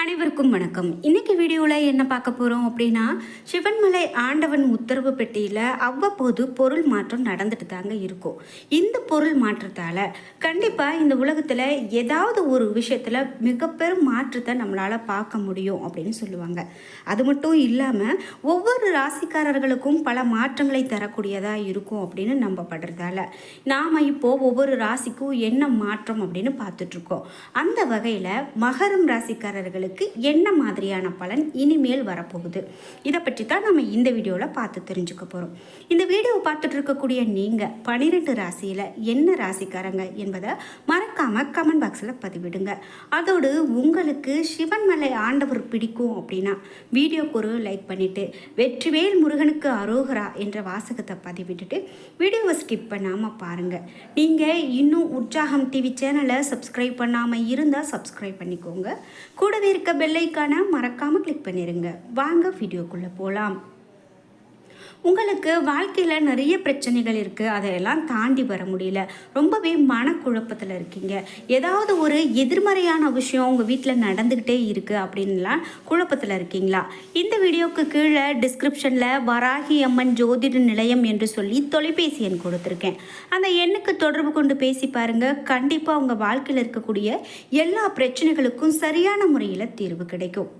அனைவருக்கும் வணக்கம். இன்னைக்கு வீடியோவில் என்ன பார்க்க போகிறோம் அப்படின்னா சிவன்மலை ஆண்டவன் உத்தரவு பெட்டியில் அவ்வப்போது பொருள் மாற்றம் நடந்துட்டு தாங்க இருக்கும். இந்த பொருள் மாற்றத்தால் கண்டிப்பாக இந்த உலகத்தில் ஏதாவது ஒரு விஷயத்தில் மிக பெரும் மாற்றத்தை நம்மளால் பார்க்க முடியும் அப்படின்னு சொல்லுவாங்க. அது மட்டும் இல்லாமல் ஒவ்வொரு ராசிக்காரர்களுக்கும் பல மாற்றங்களை தரக்கூடியதாக இருக்கும் அப்படின்னு நம்பப்படுறதால நாம் இப்போது ஒவ்வொரு ராசிக்கும் என்ன மாற்றம் அப்படின்னு பார்த்துட்ருக்கோம் அந்த வகையில் மகரம் ராசிக்காரர்களுக்கு என்ன மாதிரியான பலன் இனிமேல் வரப்போகுது? இதை பற்றி தான் நம்ம இந்த வீடியோவில் பார்த்து தெரிஞ்சுக்க போகிறோம் இந்த வீடியோவை பார்த்துட்டு இருக்கக்கூடிய நீங்கள் பன்னிரெண்டு ராசியில் என்ன ராசிக்காரங்க என்பதை மறக்க மறக்காமல் கமெண்ட் பாக்ஸில் பதிவிடுங்க. அதோடு உங்களுக்கு சிவன்மலை ஆண்டவர் பிடிக்கும் அப்படின்னா வீடியோக்கு ஒரு லைக் பண்ணிவிட்டு வெற்றிவேல் முருகனுக்கு அரோகரா என்ற வாசகத்தை பதிவிட்டுட்டு வீடியோவை ஸ்கிப் பண்ணாமல் பாருங்கள் நீங்கள் இன்னும் உற்சாகம் டிவி சேனலை சப்ஸ்கிரைப் பண்ணாமல் இருந்தால் சப்ஸ்கிரைப் பண்ணிக்கோங்க. கூடவே இருக்க பெல்லைக்கான மறக்காமல் கிளிக் பண்ணிடுங்க வாங்க வீடியோக்குள்ளே போகலாம் உங்களுக்கு வாழ்க்கையில் நிறைய பிரச்சனைகள் இருக்குது அதையெல்லாம் தாண்டி வர முடியல. ரொம்பவே மனக்குழப்பத்தில் இருக்கீங்க. ஏதாவது ஒரு எதிர்மறையான விஷயம் உங்கள் வீட்டில் நடந்துக்கிட்டே இருக்குது அப்படின்லாம் குழப்பத்தில் இருக்கீங்களா? இந்த வீடியோவுக்கு கீழே டிஸ்கிரிப்ஷனில் வராகி அம்மன் ஜோதிட நிலையம் என்று சொல்லி தொலைபேசி எண் கொடுத்துருக்கேன். அந்த எண்ணுக்கு தொடர்பு கொண்டு பேசி பாருங்கள் கண்டிப்பாக உங்கள் வாழ்க்கையில் இருக்கக்கூடிய எல்லா பிரச்சனைகளுக்கும் சரியான முறையில் தீர்வு கிடைக்கும்.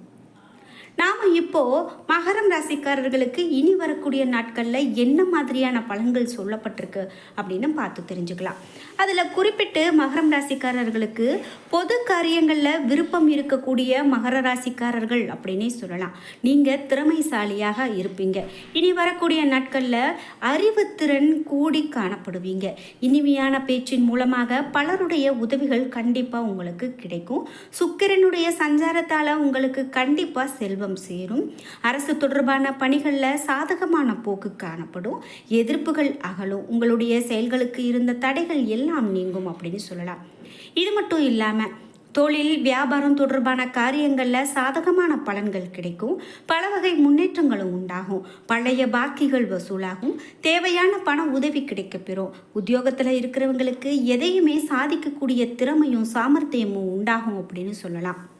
நாம் இப்போது மகரம் ராசிக்காரர்களுக்கு இனி வரக்கூடிய நாட்களில் என்ன மாதிரியான பலன்கள் சொல்லப்பட்டிருக்கு அப்படின்னு பார்த்து தெரிஞ்சுக்கலாம். அதில் குறிப்பிட்டு மகரம் ராசிக்காரர்களுக்கு பொது காரியங்களில் விருப்பம் இருக்கக்கூடிய மகர ராசிக்காரர்கள் அப்படின்னே சொல்லலாம். நீங்கள் திறமைசாலியாக இருப்பீங்க. இனி வரக்கூடிய நாட்களில் அறிவுத்திறன் கூடி காணப்படுவீங்க. இனிமையான பேச்சின் மூலமாக பலருடைய உதவிகள் கண்டிப்பாக உங்களுக்கு கிடைக்கும். சுக்கிரனுடைய சஞ்சாரத்தால் உங்களுக்கு கண்டிப்பாக செல்வம். சேரும். அரசு தொடர்பான பணிகளில் சாதகமான போக்கு காணப்படும். எதிர்ப்புகள் அகலும். உங்களுடைய செயல்களுக்கு இருந்த தடைகள் எல்லாம் நீங்கும் அப்படின்னு சொல்லலாம். இது மட்டும் இல்லாமல் தொழில் வியாபாரம் தொடர்பான காரியங்களில் சாதகமான பலன்கள் கிடைக்கும். பல வகை முன்னேற்றங்களும் உண்டாகும். பழைய பாக்கிகள் வசூலாகும். தேவையான பண உதவி கிடைக்கப்பெறும் உத்தியோகத்தில் இருக்கிறவங்களுக்கு எதையுமே சாதிக்கக்கூடிய திறமையும் சாமர்த்தியமும் உண்டாகும் அப்படின்னு சொல்லலாம்.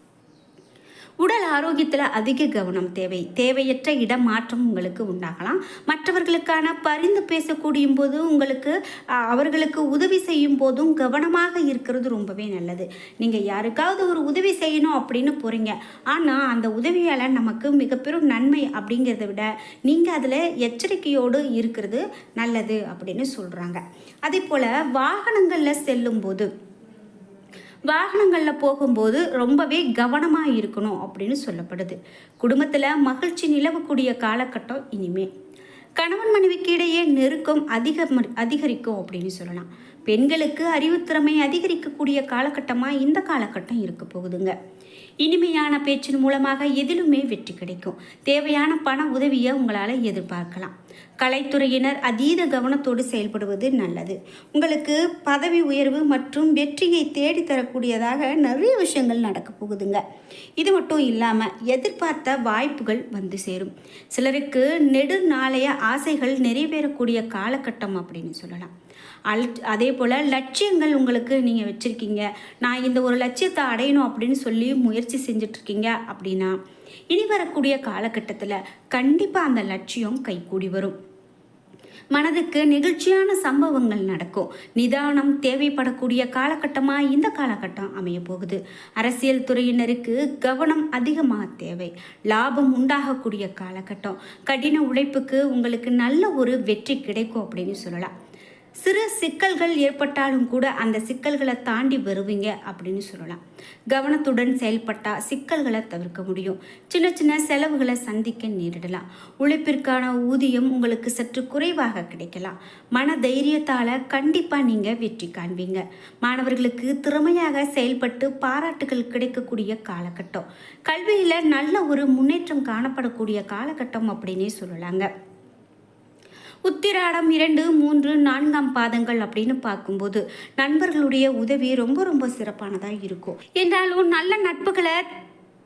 உடல் ஆரோக்கியத்தில் அதிக கவனம் தேவை. தேவையற்ற இடம் மாற்றம் உங்களுக்கு உண்டாகலாம். மற்றவர்களுக்கான பரிந்து பேசக்கூடிய போது உங்களுக்கு அவர்களுக்கு உதவி செய்யும் போதும் கவனமாக இருக்கிறது ரொம்பவே நல்லது. நீங்கள் யாருக்காவது ஒரு உதவி செய்யணும் அப்படின்னு போகிறீங்க ஆனால் அந்த உதவியால் நமக்கு மிக பெரும் நன்மை அப்படிங்கிறத விட நீங்கள் அதில் எச்சரிக்கையோடு இருக்கிறது நல்லது அப்படின்னு சொல்கிறாங்க அதே போல் வாகனங்களில் செல்லும்போது வாகனங்களில் போகும்போது ரொம்பவே கவனமாக இருக்கணும் அப்படின்னு சொல்லப்படுது. குடும்பத்தில் மகிழ்ச்சி நிலவக்கூடிய காலகட்டம் இனிமே. கணவன் மனைவிக்கு இடையே நெருக்கம் அதிக அதிகரிக்கும் அப்படின்னு சொல்லலாம். பெண்களுக்கு அறிவுத்திறமை அதிகரிக்கக்கூடிய காலகட்டமாக இந்த காலகட்டம் இருக்க போகுதுங்க. இனிமையான பேச்சின் மூலமாக எதிலுமே வெற்றி கிடைக்கும். தேவையான பண உதவியை உங்களால் எதிர்பார்க்கலாம். கலைத்துறையினர் அதீத கவனத்தோடு செயல்படுவது நல்லது. உங்களுக்கு பதவி உயர்வு மற்றும் வெற்றியை தேடி தரக்கூடியதாக நிறைய விஷயங்கள் நடக்க போகுதுங்க. இது மட்டும் இல்லாமல் எதிர்பார்த்த வாய்ப்புகள் வந்து சேரும். சிலருக்கு நெடுநாளைய ஆசைகள் நிறைவேறக்கூடிய காலகட்டம் அப்படின்னு சொல்லலாம். அல் அதே போல் லட்சியங்கள் உங்களுக்கு நீங்கள் வச்சுருக்கீங்க. நான் இந்த ஒரு லட்சியத்தை அடையணும் அப்படின்னு சொல்லி முயற்சி செஞ்சிட்ருக்கீங்க அப்படின்னா இனி வரக்கூடிய காலகட்டத்தில் கண்டிப்பாக அந்த லட்சியம் கைகூடி வரும். மனதுக்கு நெகிழ்ச்சியான சம்பவங்கள் நடக்கும். நிதானம் தேவைப்படக்கூடிய காலகட்டமாக இந்த காலகட்டம் அமைய போகுது. அரசியல் துறையினருக்கு கவனம் அதிகமாக தேவை. லாபம் உண்டாகக்கூடிய காலகட்டம். கடின உழைப்புக்கு உங்களுக்கு நல்ல ஒரு வெற்றி கிடைக்கும் அப்படின்னு சொல்லலாம். சிறு சிக்கல்கள் ஏற்பட்டாலும் கூட அந்த சிக்கல்களை தாண்டி வருவீங்க அப்படின்னு சொல்லலாம். கவனத்துடன் செயல்பட்டால் சிக்கல்களை தவிர்க்க முடியும். சின்ன சின்ன செலவுகளை சந்திக்க நேரிடலாம். உழைப்பிற்கான ஊதியம் உங்களுக்கு சற்று குறைவாக கிடைக்கலாம். மன தைரியத்தால் கண்டிப்பாக நீங்கள் வெற்றி காண்பீங்க. மாணவர்களுக்கு திறமையாக செயல்பட்டு பாராட்டுகள் கிடைக்கக்கூடிய காலகட்டம். கல்வியில் நல்ல ஒரு முன்னேற்றம் காணப்படக்கூடிய காலகட்டம் அப்படின்னே சொல்லலாங்க. உத்திராடம் இரண்டு மூன்று நான்காம் பாதங்கள் அப்படின்னு பார்க்கும்போது நண்பர்களுடைய உதவி ரொம்ப ரொம்ப சிறப்பானதாக இருக்கும். என்றாலும் நல்ல நட்புகளை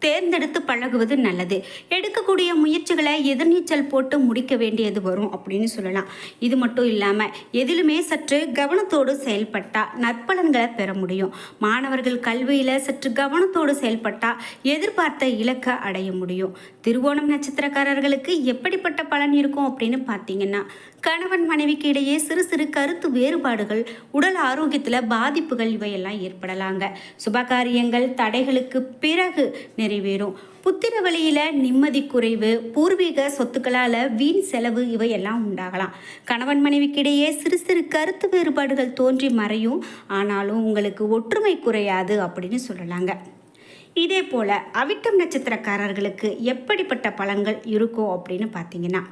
தேர்ந்தெடுத்து பழகுவது நல்லது. எடுக்கக்கூடிய முயற்சிகளை எதிர்நீச்சல் போட்டு முடிக்க வேண்டியது வரும் அப்படின்னு சொல்லலாம். இது மட்டும் இல்லாமல் எதிலுமே சற்று கவனத்தோடு செயல்பட்டால் நற்பலன்களை பெற முடியும். மாணவர்கள் கல்வியில் சற்று கவனத்தோடு செயல்பட்டால் எதிர்பார்த்த இலக்கை அடைய முடியும். திருவோணம் நட்சத்திரக்காரர்களுக்கு எப்படிப்பட்ட பலன் இருக்கும் அப்படின்னு பார்த்தீங்கன்னா கணவன் மனைவிக்கு இடையே சிறு சிறு கருத்து வேறுபாடுகள் உடல் ஆரோக்கியத்தில் பாதிப்புகள் இவையெல்லாம் ஏற்படலாங்க. சுபகாரியங்கள் தடைகளுக்கு பிறகு நிறைவேறும். புத்திர வழியில் நிம்மதி குறைவு பூர்வீக சொத்துக்களால் வீண் செலவு இவையெல்லாம் உண்டாகலாம். கணவன் மனைவிக்கிடையே சிறு சிறு கருத்து வேறுபாடுகள் தோன்றி மறையும். ஆனாலும் உங்களுக்கு ஒற்றுமை குறையாது அப்படின்னு சொல்லலாங்க. இதே போல் அவிட்டம் நட்சத்திரக்காரர்களுக்கு எப்படிப்பட்ட பலன்கள் இருக்கும் அப்படின்னு பார்த்தீங்கன்னா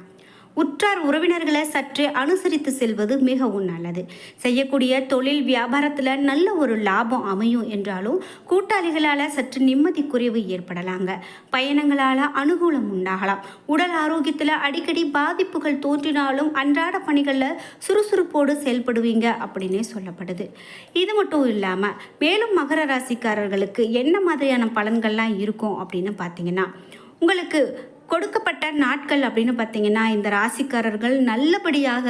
உற்றார் உறவினர்களை சற்று அனுசரித்து செல்வது மிகவும் நல்லது. செய்யக்கூடிய தொழில் வியாபாரத்தில் நல்ல ஒரு லாபம் அமையும் என்றாலும் கூட்டாளிகளால் சற்று நிம்மதி குறைவு ஏற்படலாங்க. பயணங்களால் அனுகூலம் உண்டாகலாம். உடல் ஆரோக்கியத்தில் அடிக்கடி பாதிப்புகள் தோன்றினாலும் அன்றாட பணிகளில் சுறுசுறுப்போடு செயல்படுவீங்க அப்படின்னே சொல்லப்படுது. இது மட்டும் இல்லாமல் மேலும் மகர ராசிக்காரர்களுக்கு என்ன மாதிரியான பலன்கள்லாம் இருக்கும் அப்படின்னு பார்த்தீங்கன்னா உங்களுக்கு கொடுக்கப்பட்ட நாட்கள் அப்படின்னு பார்த்தீங்கன்னா இந்த ராசிக்காரர்கள் நல்லபடியாக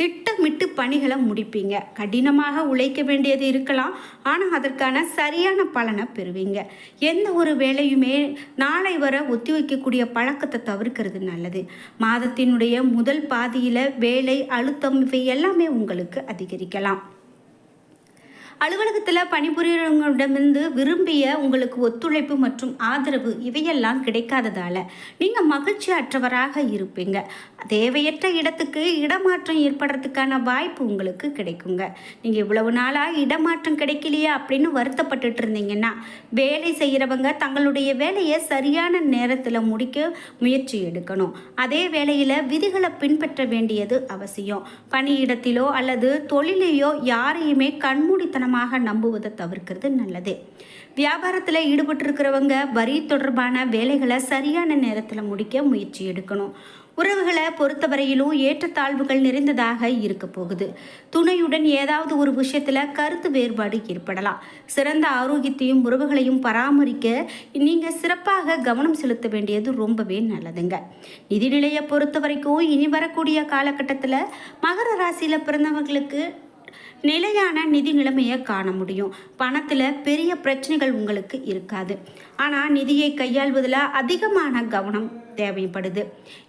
திட்டமிட்டு பணிகளை முடிப்பீங்க. கடினமாக உழைக்க வேண்டியது இருக்கலாம். ஆனால் அதற்கான சரியான பலனை பெறுவீங்க. எந்த ஒரு வேலையுமே நாளை வர ஒத்தி வைக்கக்கூடிய பழக்கத்தை தவிர்க்கிறது நல்லது. மாதத்தினுடைய முதல் பாதியில் வேலை அழுத்தம் இவை எல்லாமே உங்களுக்கு அதிகரிக்கலாம். அலுவலகத்தில் பணிபுரியவங்களிடமிருந்து விரும்பிய உங்களுக்கு ஒத்துழைப்பு மற்றும் ஆதரவு இவையெல்லாம் கிடைக்காததால் நீங்கள் மகிழ்ச்சி அற்றவராக இருப்பீங்க. தேவையற்ற இடத்துக்கு இடமாற்றம் ஏற்படுறதுக்கான வாய்ப்பு உங்களுக்கு கிடைக்குங்க. நீங்கள் இவ்வளவு நாளாக இடமாற்றம் கிடைக்கலையா அப்படின்னு வருத்தப்பட்டுட்டு இருந்தீங்கன்னா வேலை செய்கிறவங்க தங்களுடைய வேலையை சரியான நேரத்தில் முடிக்க முயற்சி எடுக்கணும். அதே வேளையில் விதிகளை பின்பற்ற வேண்டியது அவசியம். பணியிடத்திலோ அல்லது தொழிலையோ யாரையுமே கண்மூடித்தனம் கண்மூடித்தனமாக நம்புவதை தவிர்க்கிறது நல்லது. வியாபாரத்தில் ஈடுபட்டிருக்கிறவங்க வரி தொடர்பான வேலைகளை சரியான நேரத்தில் முடிக்க முயற்சி எடுக்கணும். உறவுகளை பொறுத்தவரையிலும் ஏற்றத்தாழ்வுகள் நிறைந்ததாக இருக்க போகுது. துணையுடன் ஏதாவது ஒரு விஷயத்தில் கருத்து வேறுபாடு ஏற்படலாம். சிறந்த ஆரோக்கியத்தையும் உறவுகளையும் பராமரிக்க நீங்கள் சிறப்பாக கவனம் செலுத்த வேண்டியது ரொம்பவே நல்லதுங்க. நிதிநிலையை பொறுத்த வரைக்கும் இனி வரக்கூடிய காலகட்டத்தில் மகர ராசியில் பிறந்தவர்களுக்கு நிலையான நிதி நிலைமையை காண முடியும். பணத்தில் பெரிய பிரச்சனைகள் உங்களுக்கு இருக்காது. ஆனால் நிதியை கையாள்வதில் அதிகமான கவனம் தேவைப்படுது.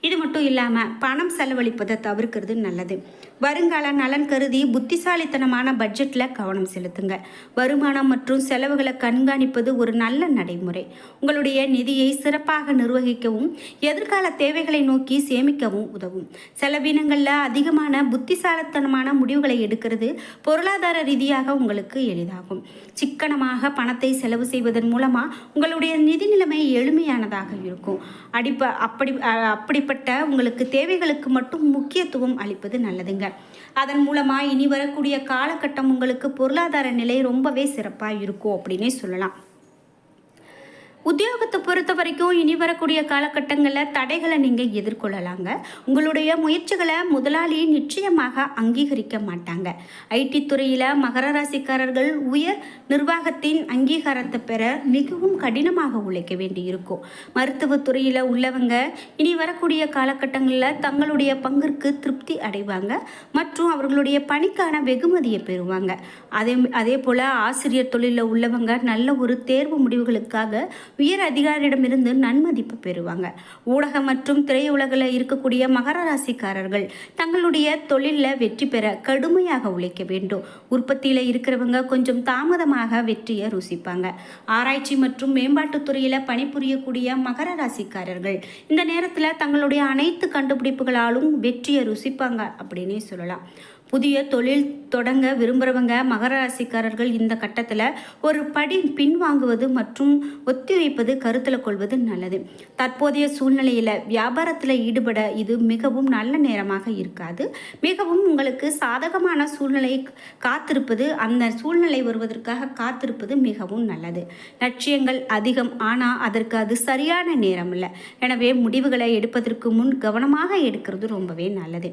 இது மட்டும் இல்லாமல் பணம் செலவழிப்பதை தவிர்க்கிறது நல்லது. வருங்கால நலன் கருதி புத்திசாலித்தனமான பட்ஜெட்டில் கவனம் செலுத்துங்க. வருமானம் மற்றும் செலவுகளை கண்காணிப்பது ஒரு நல்ல நடைமுறை. உங்களுடைய நிதியை சிறப்பாக நிர்வகிக்கவும் எதிர்கால தேவைகளை நோக்கி சேமிக்கவும் உதவும். செலவினங்களில் அதிகமான புத்திசாலித்தனமான முடிவுகளை எடுக்கிறது பொருளாதார ரீதியாக உங்களுக்கு எளிதாகும். சிக்கனமாக பணத்தை செலவு செய்வதன் மூலமாக உங்களுடைய நிதி நிலைமை எளிமையானதாக இருக்கும். அடிப்ப அப்படி அப்படிப்பட்ட உங்களுக்கு தேவைகளுக்கு மட்டும் முக்கியத்துவம் அளிப்பது நல்லதுங்க. அதன் மூலமாக இனி வரக்கூடிய காலகட்டம் உங்களுக்கு பொருளாதார நிலை ரொம்பவே சிறப்பாக இருக்கும் அப்படின்னே சொல்லலாம். உத்தியோகத்தை பொறுத்த வரைக்கும் இனி வரக்கூடிய காலகட்டங்களில் தடைகளை நீங்கள் எதிர்கொள்ளலாங்க. உங்களுடைய முயற்சிகளை முதலாளி நிச்சயமாக அங்கீகரிக்க மாட்டாங்க. ஐடி துறையில் மகர ராசிக்காரர்கள் உயர் நிர்வாகத்தின் அங்கீகாரத்தை பெற மிகவும் கடினமாக உழைக்க வேண்டி இருக்கும் மருத்துவத்துறையில் உள்ளவங்க இனி வரக்கூடிய காலகட்டங்களில் தங்களுடைய பங்கிற்கு திருப்தி அடைவாங்க. மற்றும் அவர்களுடைய பணிக்கான வெகுமதியை பெறுவாங்க. அதே அதே போல் ஆசிரியர் தொழிலில் உள்ளவங்க நல்ல ஒரு தேர்வு முடிவுகளுக்காக உயர் அதிகாரியிடமிருந்து நன்மதிப்பு பெறுவாங்க. ஊடகம் மற்றும் திரையுலகில் இருக்கக்கூடிய மகர ராசிக்காரர்கள் தங்களுடைய தொழிலில் வெற்றி பெற கடுமையாக உழைக்க வேண்டும். உற்பத்தியில் இருக்கிறவங்க கொஞ்சம் தாமதமாக வெற்றியை ருசிப்பாங்க. ஆராய்ச்சி மற்றும் மேம்பாட்டுத் துறையில் பணிபுரியக்கூடிய மகர ராசிக்காரர்கள் இந்த நேரத்தில் தங்களுடைய அனைத்து கண்டுபிடிப்புகளாலும் வெற்றியை ருசிப்பாங்க அப்படின்னே சொல்லலாம். புதிய தொழில் தொடங்க விரும்புகிறவங்க மகர ராசிக்காரர்கள் இந்த கட்டத்தில் ஒரு படி பின்வாங்குவது மற்றும் ஒத்திவைப்பது கருத்தில் கொள்வது நல்லது. தற்போதைய சூழ்நிலையில் வியாபாரத்தில் ஈடுபட இது மிகவும் நல்ல நேரமாக இருக்காது. மிகவும் உங்களுக்கு சாதகமான சூழ்நிலை காத்திருப்பது அந்த சூழ்நிலை வருவதற்காக காத்திருப்பது மிகவும் நல்லது. லட்சியங்கள் அதிகம் ஆனால் அதற்கு அது சரியான நேரம் இல்லை. எனவே முடிவுகளை எடுப்பதற்கு முன் கவனமாக எடுக்கிறது ரொம்பவே நல்லது.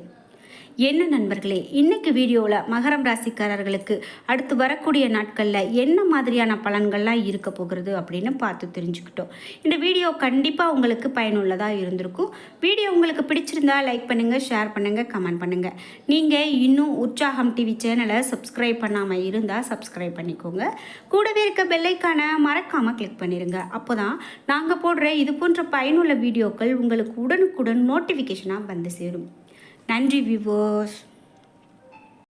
என்ன நண்பர்களே இன்னைக்கு வீடியோவில் மகரம் ராசிக்காரர்களுக்கு அடுத்து வரக்கூடிய நாட்களில் என்ன மாதிரியான பலன்கள்லாம் இருக்க போகிறது அப்படின்னு பார்த்து தெரிஞ்சுக்கிட்டோம். இந்த வீடியோ கண்டிப்பாக உங்களுக்கு பயனுள்ளதாக இருந்திருக்கும். வீடியோ உங்களுக்கு பிடிச்சிருந்தா லைக் பண்ணுங்கள் ஷேர் பண்ணுங்கள் கமெண்ட் பண்ணுங்கள் நீங்கள் இன்னும் உற்சாகம் டிவி சேனலை சப்ஸ்கிரைப் பண்ணாமல் இருந்தால் சப்ஸ்கிரைப் பண்ணிக்கோங்க. கூடவே இருக்க பெல்லைக்கான மறக்காமல் கிளிக் பண்ணிடுங்க அப்போ தான் நாங்கள் போடுற இது போன்ற பயனுள்ள வீடியோக்கள் உங்களுக்கு உடனுக்குடன் நோட்டிஃபிகேஷனாக வந்து சேரும். நன்றி விவோஸ்